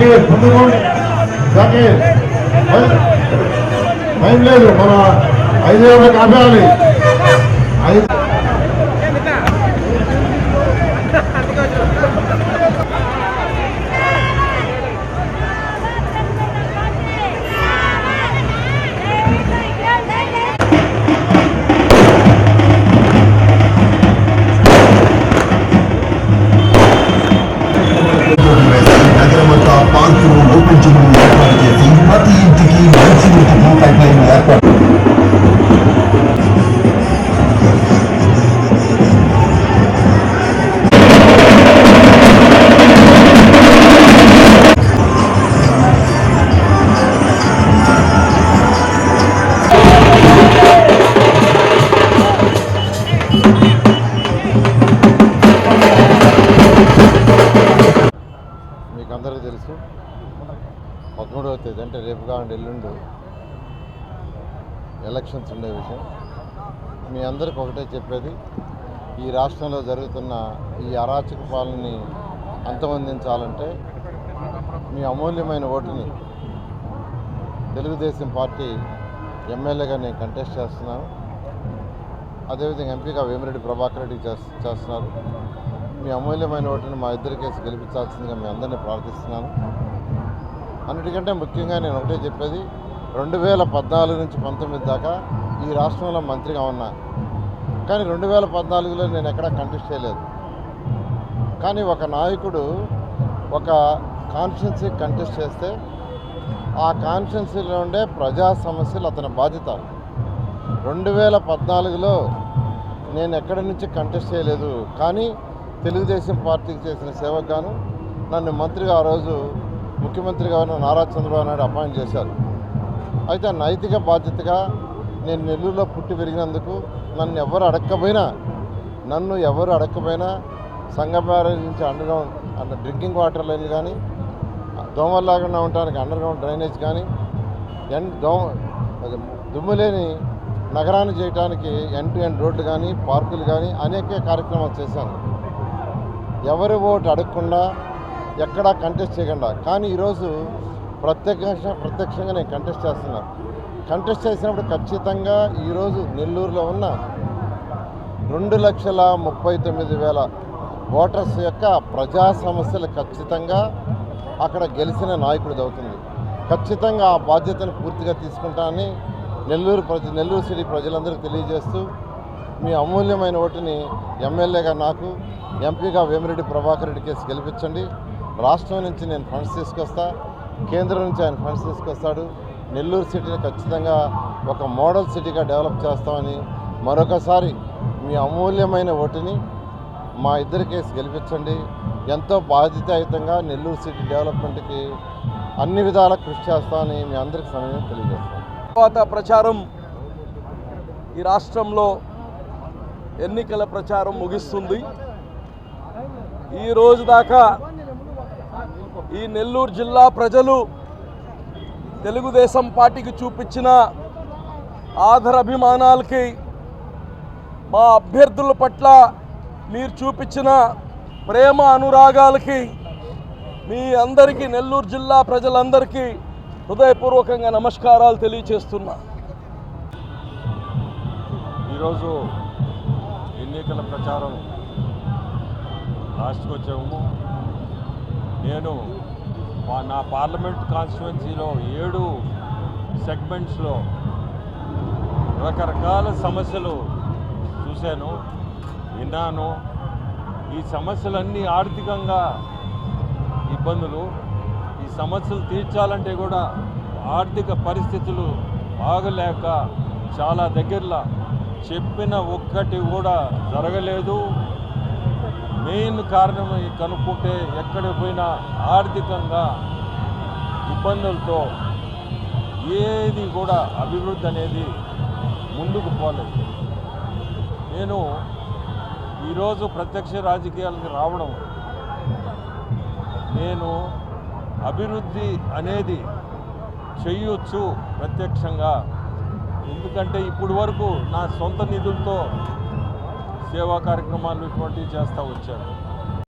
జాకీర్ ముందుకు జాకీర్ టైం లేదు మన ఐదు కాపీ తెలుసు. పదమూడవ తేదీ అంటే రేపు కావండి ఎల్లుండు ఎలక్షన్స్ ఉండే విషయం. మీ అందరికి ఒకటే చెప్పేది ఈ రాష్ట్రంలో జరుగుతున్న ఈ అరాచక పాలనని అంతమొందించాలంటే మీ అమూల్యమైన ఓటుని తెలుగుదేశం పార్టీ ఎమ్మెల్యేగా నేను కంటెస్ట్ చేస్తున్నాను. అదేవిధంగా ఎంపీగా వేమిరెడ్డి ప్రభాకర్ రెడ్డి చేస్తున్నారు. మీ అమూల్యమైన ఓటుని మా ఇద్దరి కేసు గెలిపించాల్సిందిగా మీ అందరినీ ప్రార్థిస్తున్నాను. అన్నిటికంటే ముఖ్యంగా నేను ఒకటే చెప్పేది రెండు వేల పద్నాలుగు నుంచి పంతొమ్మిది దాకా ఈ రాష్ట్రంలో మంత్రిగా ఉన్నా. కానీ రెండు వేల పద్నాలుగులో నేను ఎక్కడా కంటెస్ట్ చేయలేదు. కానీ ఒక నాయకుడు ఒక కాన్స్టిట్యున్సీ కంటెస్ట్ చేస్తే ఆ కాన్స్టిట్యున్సీలో ఉండే ప్రజా సమస్యలు అతని బాధ్యత. రెండు వేల పద్నాలుగులో నేను ఎక్కడి నుంచి కంటెస్ట్ చేయలేదు. కానీ తెలుగుదేశం పార్టీకి చేసిన సేవకు గాను నన్ను మంత్రిగా ఆ రోజు ముఖ్యమంత్రిగా ఉన్న నారా చంద్రబాబు నాయుడు అపాయింట్ చేశారు. అయితే నైతిక బాధ్యతగా నేను నెల్లూరులో పుట్టి పెరిగినందుకు నన్ను ఎవరు అడక్కపోయినా నన్ను ఎవరు అడక్కపోయినా సంగం బ్యారేజ్ నుంచి అండర్గ్రౌండ్ అంటే అండ్ డ్రింకింగ్ వాటర్ లైన్ కానీ దోమలు లేకుండా ఉండడానికి అండర్గ్రౌండ్ డ్రైనేజ్ కానీ ఎన్ దోమ దుమ్ము లేని నగరాన్ని చేయడానికి ఎన్ టు ఎన్ రోడ్లు కానీ పార్కులు కానీ అనేక కార్యక్రమాలు చేశాను. ఎవరి ఓటు అడగకుండా ఎక్కడా కంటెస్ట్ చేయకుండా. కానీ ఈరోజు ప్రత్యక్ష ప్రత్యక్షంగా నేను కంటెస్ట్ చేస్తున్నాను కంటెస్ట్ చేసినప్పుడు ఖచ్చితంగా ఈరోజు నెల్లూరులో ఉన్న రెండు లక్షల ముప్పై తొమ్మిది వేల ఓటర్స్ యొక్క ప్రజా సమస్యలు ఖచ్చితంగా అక్కడ గెలిచిన నాయకుడు అవుతుంది. ఖచ్చితంగా ఆ బాధ్యతను పూర్తిగా తీసుకుంటానని నెల్లూరు ప్రజ నెల్లూరు సిటీ ప్రజలందరికీ తెలియజేస్తూ మీ అమూల్యమైన ఓటుని ఎమ్మెల్యేగా నాకు ఎంపీగా వేమిరెడ్డి ప్రభాకర్ రెడ్డి కేసు గెలిపించండి. రాష్ట్రం నుంచి నేను ఫండ్స్ తీసుకొస్తా కేంద్రం నుంచి ఆయన ఫండ్స్ తీసుకొస్తాడు. నెల్లూరు సిటీని ఖచ్చితంగా ఒక మోడల్ సిటీగా డెవలప్ చేస్తామని మరొకసారి మీ అమూల్యమైన ఓటుని మా ఇద్దరి కేసు గెలిపించండి. ఎంతో బాధ్యతాయుతంగా నెల్లూరు సిటీ డెవలప్మెంట్కి అన్ని విధాల కృషి చేస్తామని మీ అందరికీ సమయం తెలియజేస్తాను తర్వాత ప్రచారం ఈ రాష్ట్రంలో ఎన్నికల ప్రచారం ముగిస్తుంది. ఈ రోజు దాకా ఈ నెల్లూరు జిల్లా ప్రజలు తెలుగుదేశం పార్టీకి చూపించిన ఆదరాభిమానాలకి మా అభ్యర్థుల పట్ల మీరు చూపించిన ప్రేమ అనురాగాలకి మీ అందరికీ నెల్లూరు జిల్లా ప్రజలందరికీ హృదయపూర్వకంగా నమస్కారాలు తెలియచేస్తున్నా. ఈరోజు ఎన్నికల ప్రచారం లాస్ట్కి వచ్చాము. నేను మా- నా పార్లమెంట్ కాన్స్టిట్యువెన్సీలో ఏడు సెగ్మెంట్స్లో రకరకాల సమస్యలు చూశాను విన్నాను. ఈ సమస్యలన్నీ ఆర్థికంగా ఇబ్బందులు. ఈ సమస్యలు తీర్చాలంటే కూడా ఆర్థిక పరిస్థితులు బాగలేక చాలా దగ్గరలో చెప్పిన ఒక్కటి కూడా జరగలేదు. మెయిన్ కారణం కనుక్కుంటే ఎక్కడ పోయినా ఆర్థికంగా ఇబ్బందులతో ఏది కూడా అభివృద్ధి అనేది ముందుకు పోలేదు. నేను ఈరోజు ప్రత్యక్ష రాజకీయాలకు రావడం నేను అభివృద్ధి అనేది చెయ్యొచ్చు ప్రత్యక్షంగా. ఎందుకంటే ఇప్పుడు వరకు నా సొంత నిధులతో సేవా కార్యక్రమాలు ఇటువంటివి చేస్తూ వచ్చాను